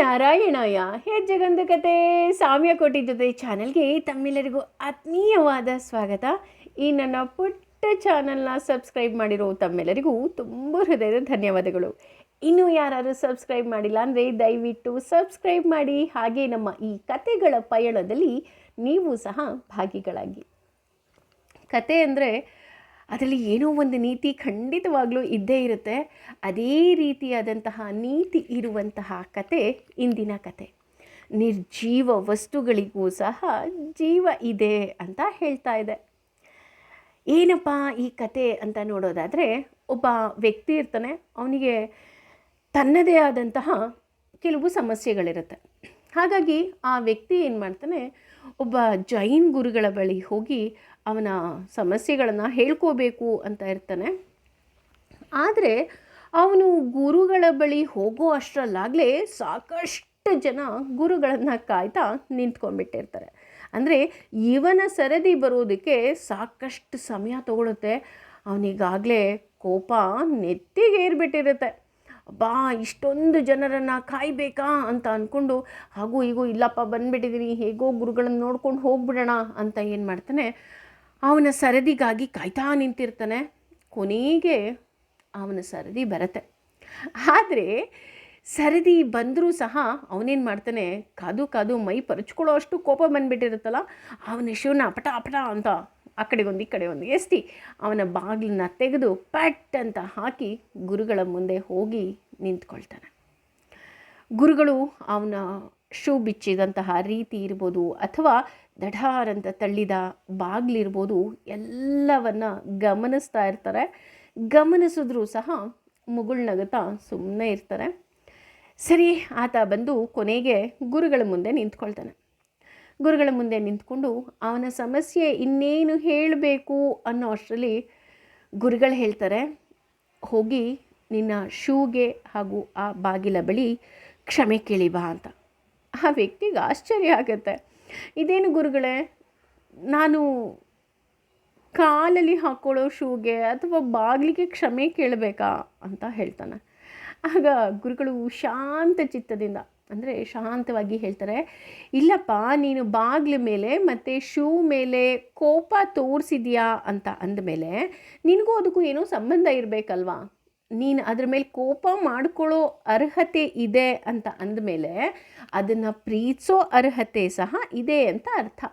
ನಾರಾಯಣಾಯ ಹೆಜ್ಜೆಗೊಂದು ಕತೆ ಸಾಮ್ಯಕೋಟಿ ಜೊತೆ ಚಾನಲ್ಗೆ ತಮ್ಮೆಲ್ಲರಿಗೂ ಆತ್ಮೀಯವಾದ ಸ್ವಾಗತ. ಈ ನನ್ನ ಪುಟ್ಟ ಚಾನಲ್ನ ಸಬ್ಸ್ಕ್ರೈಬ್ ಮಾಡಿರೋ ತಮ್ಮೆಲ್ಲರಿಗೂ ತುಂಬ ಹೃದಯದ ಧನ್ಯವಾದಗಳು. ಇನ್ನೂ ಯಾರಾದರೂ ಸಬ್ಸ್ಕ್ರೈಬ್ ಮಾಡಿಲ್ಲ ಅಂದರೆ ದಯವಿಟ್ಟು ಸಬ್ಸ್ಕ್ರೈಬ್ ಮಾಡಿ. ಹಾಗೆ ನಮ್ಮ ಈ ಕತೆಗಳ ಪಯಣದಲ್ಲಿ ನೀವು ಸಹ ಭಾಗಿಗಳಾಗಿ. ಕತೆ ಅಂದರೆ ಅದರಲ್ಲಿ ಏನೋ ಒಂದು ನೀತಿ ಖಂಡಿತವಾಗಲೂ ಇದ್ದೇ ಇರುತ್ತೆ. ಅದೇ ರೀತಿಯಾದಂತಹ ನೀತಿ ಇರುವಂತಹ ಕತೆ ಇಂದಿನ ಕತೆ. ನಿರ್ಜೀವ ವಸ್ತುಗಳಿಗೂ ಸಹ ಜೀವ ಇದೆ ಅಂತ ಹೇಳ್ತಾ ಇದೆ. ಏನಪ್ಪ ಈ ಕತೆ ಅಂತ ನೋಡೋದಾದರೆ ಒಬ್ಬ ವ್ಯಕ್ತಿ ಇರ್ತಾನೆ. ಅವನಿಗೆ ತನ್ನದೇ ಆದಂತಹ ಕೆಲವು ಸಮಸ್ಯೆಗಳಿರುತ್ತೆ. ಹಾಗಾಗಿ ಆ ವ್ಯಕ್ತಿ ಏನು ಮಾಡ್ತಾನೆ ಒಬ್ಬ ಜೈನ್ ಗುರುಗಳ ಬಳಿ ಹೋಗಿ ಅವನ ಸಮಸ್ಯೆಗಳನ್ನು ಹೇಳ್ಕೋಬೇಕು ಅಂತ ಇರ್ತಾನೆ. ಆದರೆ ಅವನು ಗುರುಗಳ ಬಳಿ ಹೋಗೋ ಅಷ್ಟರಲ್ಲಾಗಲೇ ಸಾಕಷ್ಟು ಜನ ಗುರುಗಳನ್ನು ಕಾಯ್ತಾ ನಿಂತ್ಕೊಂಡ್ಬಿಟ್ಟಿರ್ತಾರೆ. ಅಂದರೆ ಇವನ ಸರದಿ ಬರೋದಕ್ಕೆ ಸಾಕಷ್ಟು ಸಮಯ ತಗೊಳುತ್ತೆ. ಅವನಿಗಾಗಲೇ ಕೋಪ ನೆತ್ತಿಗೆ ಏರ್ಬಿಟ್ಟಿರುತ್ತೆ. ಬಾ ಇಷ್ಟೊಂದು ಜನರನ್ನು ಕಾಯಬೇಕಾ ಅಂತ ಅಂದ್ಕೊಂಡು ಹಾಗೂ ಈಗೂ ಇಲ್ಲಪ್ಪ ಬಂದುಬಿಟ್ಟಿದ್ದೀನಿ ಹೇಗೋ ಗುರುಗಳನ್ನು ನೋಡ್ಕೊಂಡು ಹೋಗ್ಬಿಡೋಣ ಅಂತ ಏನು ಮಾಡ್ತಾನೆ. ಅವನ ಸರದಿಗಾಗಿ ಕಾಯ್ತಾ ನಿಂತಿರ್ತಾನೆ. ಕೊನೆಗೆ ಅವನ ಸರದಿ ಬರುತ್ತೆ. ಆದರೆ ಸರದಿ ಬಂದರೂ ಸಹ ಅವನೇನು ಮಾಡ್ತಾನೆ? ಕಾದು ಕಾದು ಮೈ ಪರಚ್ಕೊಳ್ಳೋ ಅಷ್ಟು ಕೋಪ ಬಂದುಬಿಟ್ಟಿರುತ್ತಲ್ಲ, ಅವನ ಶಿವನ ಅಪಟ ಅಪಟ ಅಂತ ಆ ಕಡೆಗೊಂದು ಈ ಕಡೆ ಒಂದು ಎಸ್ತಿ ಅವನ ಬಾಗಿಲನ್ನ ತೆಗೆದು ಪಟ್ ಅಂತ ಹಾಕಿ ಗುರುಗಳ ಮುಂದೆ ಹೋಗಿ ನಿಂತ್ಕೊಳ್ತಾನೆ. ಗುರುಗಳು ಅವನ ಶೂ ಬಿಚ್ಚಿದಂತಹ ರೀತಿ ಇರ್ಬೋದು ಅಥವಾ ದಢಾರಂತ ತಳ್ಳಿದ ಬಾಗಿಲಿರ್ಬೋದು ಎಲ್ಲವನ್ನು ಗಮನಿಸ್ತಾ ಇರ್ತಾರೆ. ಗಮನಿಸಿದ್ರೂ ಸಹ ಮುಗುಳ್ನಗುತ್ತಾ ಸುಮ್ಮನೆ ಇರ್ತಾರೆ. ಸರಿ, ಆತ ಬಂದು ಕೊನೆಗೆ ಗುರುಗಳ ಮುಂದೆ ನಿಂತ್ಕೊಳ್ತಾನೆ. ಗುರುಗಳ ಮುಂದೆ ನಿಂತ್ಕೊಂಡು, ಅವನ ಸಮಸ್ಯೆ ಇನ್ನೇನು ಹೇಳಬೇಕು? ಅನ್ನೋ ಅಷ್ಟರಲ್ಲಿ ಗುರುಗಳು ಹೇಳ್ತಾರೆ, ಹೋಗಿ ನಿನ್ನ ಶೂಗೆ ಹಾಗೂ ಆ ಬಾಗಿಲ ಬಳಿ ಕ್ಷಮೆ ಕೇಳಿ ಬಾ ಅಂತ. ಆ ವ್ಯಕ್ತಿಗೆ ಆಶ್ಚರ್ಯ ಆಗುತ್ತೆ. ಇದೇನು ಗುರುಗಳೇ, ನಾನು ಕಾಲಲ್ಲಿ ಹಾಕ್ಕೊಳ್ಳೋ ಶೂಗೆ ಅಥವಾ ಬಾಗಿಲಿಗೆ ಕ್ಷಮೆ ಕೇಳಬೇಕಾ ಅಂತ ಹೇಳ್ತಾನೆ. ಆಗ ಗುರುಗಳು ಶಾಂತ ಚಿತ್ತದಿಂದ, ಅಂದರೆ ಶಾಂತವಾಗಿ ಹೇಳ್ತಾರೆ, ಇಲ್ಲಪ್ಪ, ನೀನು ಬಾಗಿಲ ಮೇಲೆ ಮತ್ತು ಶೂ ಮೇಲೆ ಕೋಪ ತೋರಿಸಿದ್ಯಾ ಅಂತ ಅಂದಮೇಲೆ ನಿನಗೂ ಅದಕ್ಕೂ ಏನೋ ಸಂಬಂಧ ಇರಬೇಕಲ್ವಾ? ನೀನು ಅದ್ರ ಮೇಲೆ ಕೋಪ ಮಾಡ್ಕೊಳ್ಳೋ ಅರ್ಹತೆ ಇದೆ ಅಂತ ಅಂದಮೇಲೆ ಅದನ್ನು ಪ್ರೀತಿಸೋ ಅರ್ಹತೆ ಸಹ ಇದೆ ಅಂತ ಅರ್ಥ.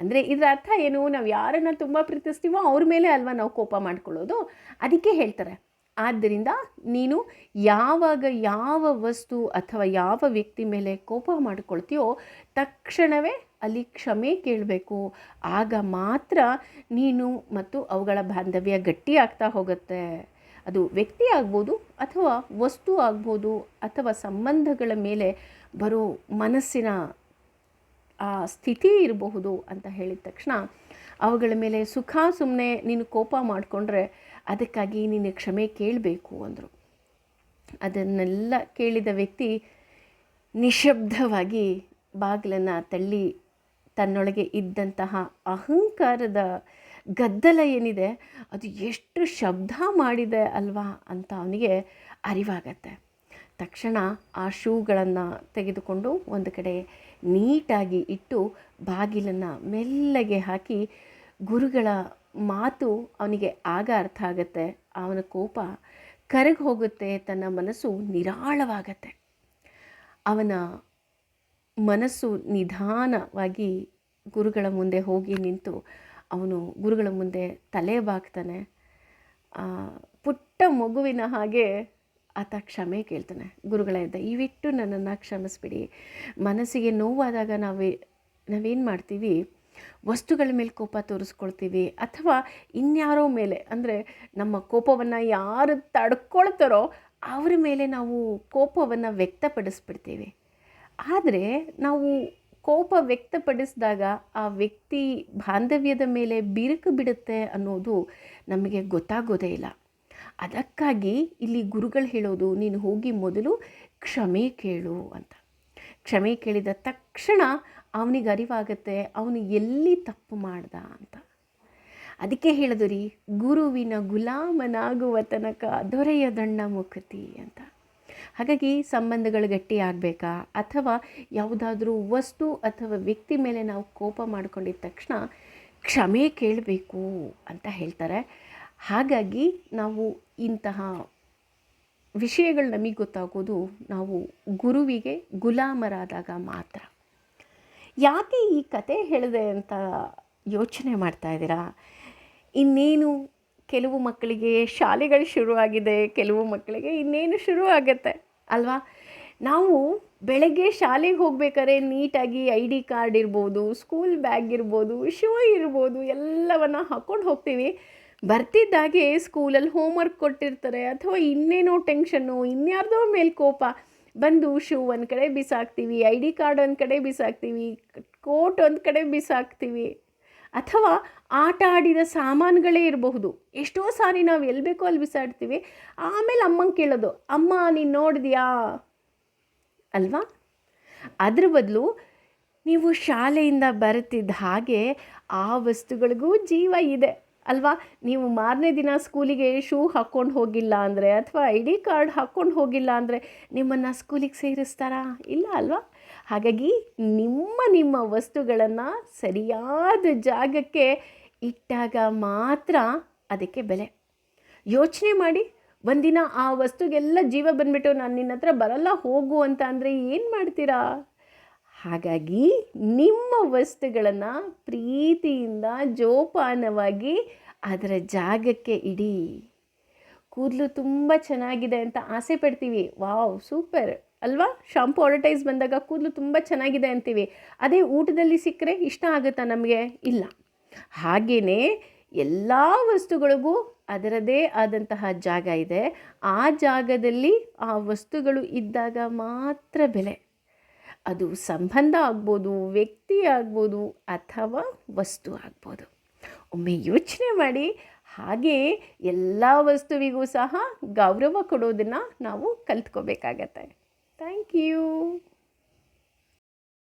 ಅಂದರೆ ಇದರ ಅರ್ಥ ಏನು? ನಾವು ಯಾರನ್ನು ತುಂಬ ಪ್ರೀತಿಸ್ತೀವೋ ಅವ್ರ ಮೇಲೆ ಅಲ್ವಾ ನಾವು ಕೋಪ ಮಾಡ್ಕೊಳ್ಳೋದು? ಅದಕ್ಕೆ ಹೇಳ್ತಾರೆ. ಆದ್ದರಿಂದ ನೀನು ಯಾವಾಗ ಯಾವ ವಸ್ತು ಅಥವಾ ಯಾವ ವ್ಯಕ್ತಿ ಮೇಲೆ ಕೋಪ ಮಾಡ್ಕೊಳ್ತೀಯೋ ತಕ್ಷಣವೇ ಅಲ್ಲಿ ಕ್ಷಮೆ ಕೇಳಬೇಕು. ಆಗ ಮಾತ್ರ ನೀನು ಮತ್ತು ಅವುಗಳ ಬಾಂಧವ್ಯ ಗಟ್ಟಿಯಾಗ್ತಾ ಹೋಗುತ್ತೆ. ಅದು ವ್ಯಕ್ತಿ ಆಗ್ಬೋದು ಅಥವಾ ವಸ್ತು ಆಗ್ಬೋದು ಅಥವಾ ಸಂಬಂಧಗಳ ಮೇಲೆ ಬರೋ ಮನಸ್ಸಿನ ಆ ಸ್ಥಿತಿ ಇರಬಹುದು ಅಂತ ಹೇಳಿದ ತಕ್ಷಣ ಅವುಗಳ ಮೇಲೆ ಸುಖ ಸುಮ್ಮನೆ ನೀನು ಕೋಪ ಮಾಡಿಕೊಂಡ್ರೆ ಅದಕ್ಕಾಗಿ ನೀನು ಕ್ಷಮೆ ಕೇಳಬೇಕು ಅಂದರು. ಅದನ್ನೆಲ್ಲ ಕೇಳಿದ ವ್ಯಕ್ತಿ ನಿಶಬ್ದವಾಗಿ ಬಾಗಿಲನ್ನು ತಳ್ಳಿ ತನ್ನೊಳಗೆ ಇದ್ದಂತಹ ಅಹಂಕಾರದ ಗದ್ದಲ ಏನಿದೆ, ಅದು ಎಷ್ಟು ಶಬ್ದ ಮಾಡಿದೆ ಅಲ್ವಾ ಅಂತ ಅವನಿಗೆ ಅರಿವಾಗತ್ತೆ. ತಕ್ಷಣ ಆ ಶೂಗಳನ್ನು ತೆಗೆದುಕೊಂಡು ಒಂದು ಕಡೆ ನೀಟಾಗಿ ಇಟ್ಟು ಬಾಗಿಲನ್ನು ಮೆಲ್ಲಗೆ ಹಾಕಿ ಗುರುಗಳ ಮಾತು ಅವನಿಗೆ ಆಗ ಅರ್ಥ ಆಗುತ್ತೆ. ಅವನ ಕೋಪ ಕರಗಿ ಹೋಗುತ್ತೆ, ತನ್ನ ಮನಸ್ಸು ನಿರಾಳವಾಗತ್ತೆ. ಅವನ ಮನಸ್ಸು ನಿಧಾನವಾಗಿ ಗುರುಗಳ ಮುಂದೆ ಹೋಗಿ ನಿಂತು ಅವನು ಗುರುಗಳ ಮುಂದೆ ತಲೆ ಬಾಕ್ತಾನೆ ಪುಟ್ಟ ಮಗುವಿನ ಹಾಗೆ ಆತ ಕ್ಷಮೆ ಕೇಳ್ತಾನೆ. ಗುರುಗಳ ಇದ್ದ ಇವಿಟ್ಟು ನನ್ನನ್ನು ಕ್ಷಮಿಸ್ಬಿಡಿ. ಮನಸ್ಸಿಗೆ ನೋವಾದಾಗ ನಾವೇ, ನಾವೇನು ಮಾಡ್ತೀವಿ? ವಸ್ತುಗಳ ಮೇಲೆ ಕೋಪ ತೋರಿಸ್ಕೊಳ್ತೀವಿ. ಅಥವಾ ಇನ್ಯಾರೋ ಮೇಲೆ, ಅಂದರೆ ನಮ್ಮ ಕೋಪವನ್ನು ಯಾರು ತಡ್ಕೊಳ್ತಾರೋ ಅವರ ಮೇಲೆ ನಾವು ಕೋಪವನ್ನು ವ್ಯಕ್ತಪಡಿಸ್ಬಿಡ್ತೀವಿ. ಆದರೆ ನಾವು ಕೋಪ ವ್ಯಕ್ತಪಡಿಸಿದಾಗ ಆ ವ್ಯಕ್ತಿ ಬಾಂಧವ್ಯದ ಮೇಲೆ ಬಿರುಕು ಬಿಡುತ್ತೆ ಅನ್ನೋದು ನಮಗೆ ಗೊತ್ತಾಗೋದೇ ಇಲ್ಲ. ಅದಕ್ಕಾಗಿ ಇಲ್ಲಿ ಗುರುಗಳು ಹೇಳೋದು, ನೀನು ಹೋಗಿ ಮೊದಲು ಕ್ಷಮೆ ಕೇಳು ಅಂತ. ಕ್ಷಮೆ ಕೇಳಿದ ತಕ್ಷಣ ಅವನಿಗೆ ಅರಿವಾಗುತ್ತೆ, ಅವನು ಎಲ್ಲಿ ತಪ್ಪು ಮಾಡ್ದ ಅಂತ. ಅದಕ್ಕೆ ಹೇಳಿದು ರೀ, ಗುರುವಿನ ಗುಲಾಮನಾಗುವ ತನಕ ದೊರೆಯದಣ್ಣ ಮುಖತಿ ಅಂತ. ಹಾಗಾಗಿ ಸಂಬಂಧಗಳು ಗಟ್ಟಿ ಆಗಬೇಕಾ ಅಥವಾ ಯಾವುದಾದ್ರೂ ವಸ್ತು ಅಥವಾ ವ್ಯಕ್ತಿ ಮೇಲೆ ನಾವು ಕೋಪ ಮಾಡಿಕೊಂಡಿದ್ದ ತಕ್ಷಣ ಕ್ಷಮೆ ಕೇಳಬೇಕು ಅಂತ ಹೇಳ್ತಾರೆ. ಹಾಗಾಗಿ ನಾವು ಇಂತಹ ವಿಷಯಗಳು ನಮಗೆ ಗೊತ್ತಾಗೋದು ನಾವು ಗುರುವಿಗೆ ಗುಲಾಮರಾದಾಗ ಮಾತ್ರ. ಯಾಕೆ ಈ ಕತೆ ಹೇಳಿದೆ ಅಂತ ಯೋಚನೆ ಮಾಡ್ತಾ ಇದ್ದೀರಾ? ಇನ್ನೇನು ಕೆಲವು ಮಕ್ಕಳಿಗೆ ಶಾಲೆಗಳು ಶುರುವಾಗಿದೆ, ಕೆಲವು ಮಕ್ಕಳಿಗೆ ಇನ್ನೇನು ಶುರು ಆಗುತ್ತೆ, ಅಲ್ವಾ? ನಾವು ಬೆಳಗ್ಗೆ ಶಾಲೆಗೆ ಹೋಗ್ಬೇಕಾದ್ರೆ ನೀಟಾಗಿ ಐ ಡಿ ಕಾರ್ಡ್ ಇರ್ಬೋದು, ಸ್ಕೂಲ್ ಬ್ಯಾಗ್ ಇರ್ಬೋದು, ಶೂ ಇರ್ಬೋದು, ಎಲ್ಲವನ್ನು ಹಾಕ್ಕೊಂಡು ಹೋಗ್ತೀವಿ. ಬರ್ತಿದ್ದಾಗೆ ಸ್ಕೂಲಲ್ಲಿ ಹೋಮ್ವರ್ಕ್ ಕೊಟ್ಟಿರ್ತಾರೆ, ಅಥವಾ ಇನ್ನೇನೋ ಟೆನ್ಷನ್ನು, ಇನ್ಯಾರ್ದೋ ಮೇಲೆ ಕೋಪ ಬಂದು ಶೂ ಒಂದು ಕಡೆ ಬಿಸಾಕ್ತೀವಿ, ಐ ಡಿ ಕಾರ್ಡ್ ಒಂದು ಕಡೆ ಬಿಸಾಕ್ತೀವಿ, ಕೋಟ್ ಒಂದು ಕಡೆ ಬಿಸಾಕ್ತೀವಿ. ಅಥವಾ ಆಟ ಆಡಿದ ಸಾಮಾನುಗಳೇ ಇರಬಹುದು. ಎಷ್ಟೋ ಸಾರಿ ನಾವು ಎಲ್ಲಿ ಬೇಕೋ ಅಲ್ಲಿ ಬಿಸಾಡ್ತೀವಿ. ಆಮೇಲೆ ಅಮ್ಮಂಗೆ ಕೇಳೋದು, ಅಮ್ಮ, ನೀನು ನೋಡಿದ್ಯಾ? ಅಲ್ವಾ? ಅದ್ರ ಬದಲು ನೀವು ಶಾಲೆಯಿಂದ ಬರುತ್ತಿದ್ದ ಹಾಗೆ ಆ ವಸ್ತುಗಳಿಗೂ ಜೀವ ಇದೆ, ಅಲ್ವಾ? ನೀವು ಮಾರನೇ ದಿನ ಸ್ಕೂಲಿಗೆ ಶೂ ಹಾಕ್ಕೊಂಡು ಹೋಗಿಲ್ಲ ಅಂದರೆ ಅಥವಾ ಐ ಡಿ ಕಾರ್ಡ್ ಹಾಕ್ಕೊಂಡು ಹೋಗಿಲ್ಲ ಅಂದರೆ ನಿಮ್ಮನ್ನು ಸ್ಕೂಲಿಗೆ ಸೇರಿಸ್ತಾರಾ? ಇಲ್ಲ, ಅಲ್ವಾ? ಹಾಗಾಗಿ ನಿಮ್ಮ ನಿಮ್ಮ ವಸ್ತುಗಳನ್ನು ಸರಿಯಾದ ಜಾಗಕ್ಕೆ ಇಟ್ಟಾಗ ಮಾತ್ರ ಅದಕ್ಕೆ ಬೆಲೆ. ಯೋಚನೆ ಮಾಡಿ, ಒಂದಿನ ಆ ವಸ್ತುಗೆಲ್ಲ ಜೀವ ಬಂದ್ಬಿಟ್ಟು ನಾನು ನಿನ್ನ ಹತ್ರ ಬರಲ್ಲ, ಹೋಗು ಅಂತ ಅಂದರೆ ಏನು ಮಾಡ್ತೀರಾ? ಹಾಗಾಗಿ ನಿಮ್ಮ ವಸ್ತುಗಳನ್ನು ಪ್ರೀತಿಯಿಂದ ಜೋಪಾನವಾಗಿ ಅದರ ಜಾಗಕ್ಕೆ ಇಡಿ. ಕೂದಲು ತುಂಬ ಚೆನ್ನಾಗಿದೆ ಅಂತ ಆಸೆ ಪಡ್ತೀವಿ. Wow, super. ಅಲ್ವಾ? ಶಾಂಪು ಅಡ್ವರ್ಟೈಸ್ ಬಂದಾಗ ಕೂದಲು ತುಂಬ ಚೆನ್ನಾಗಿದೆ ಅಂತೀವಿ. ಅದೇ ಊಟದಲ್ಲಿ ಸಿಕ್ಕರೆ ಇಷ್ಟ ಆಗುತ್ತಾ ನಮಗೆ? ಇಲ್ಲ. ಹಾಗೆಯೇ ಎಲ್ಲ ವಸ್ತುಗಳಿಗೂ ಅದರದೇ ಆದಂತಹ ಜಾಗ ಇದೆ. ಆ ಜಾಗದಲ್ಲಿ ಆ ವಸ್ತುಗಳು ಇದ್ದಾಗ ಮಾತ್ರ ಬೆಲೆ. ಅದು ಸಂಬಂಧ ಆಗ್ಬೋದು, ವ್ಯಕ್ತಿ ಆಗ್ಬೋದು ಅಥವಾ ವಸ್ತು ಆಗ್ಬೋದು. ಒಮ್ಮೆ ಯೋಚನೆ ಮಾಡಿ, ಹಾಗೆ ಎಲ್ಲ ವಸ್ತುವಿಗೂ ಸಹ ಗೌರವ ಕೊಡೋದನ್ನು ನಾವು ಕಲ್ತ್ಕೋಬೇಕಾಗತ್ತೆ. Thank you.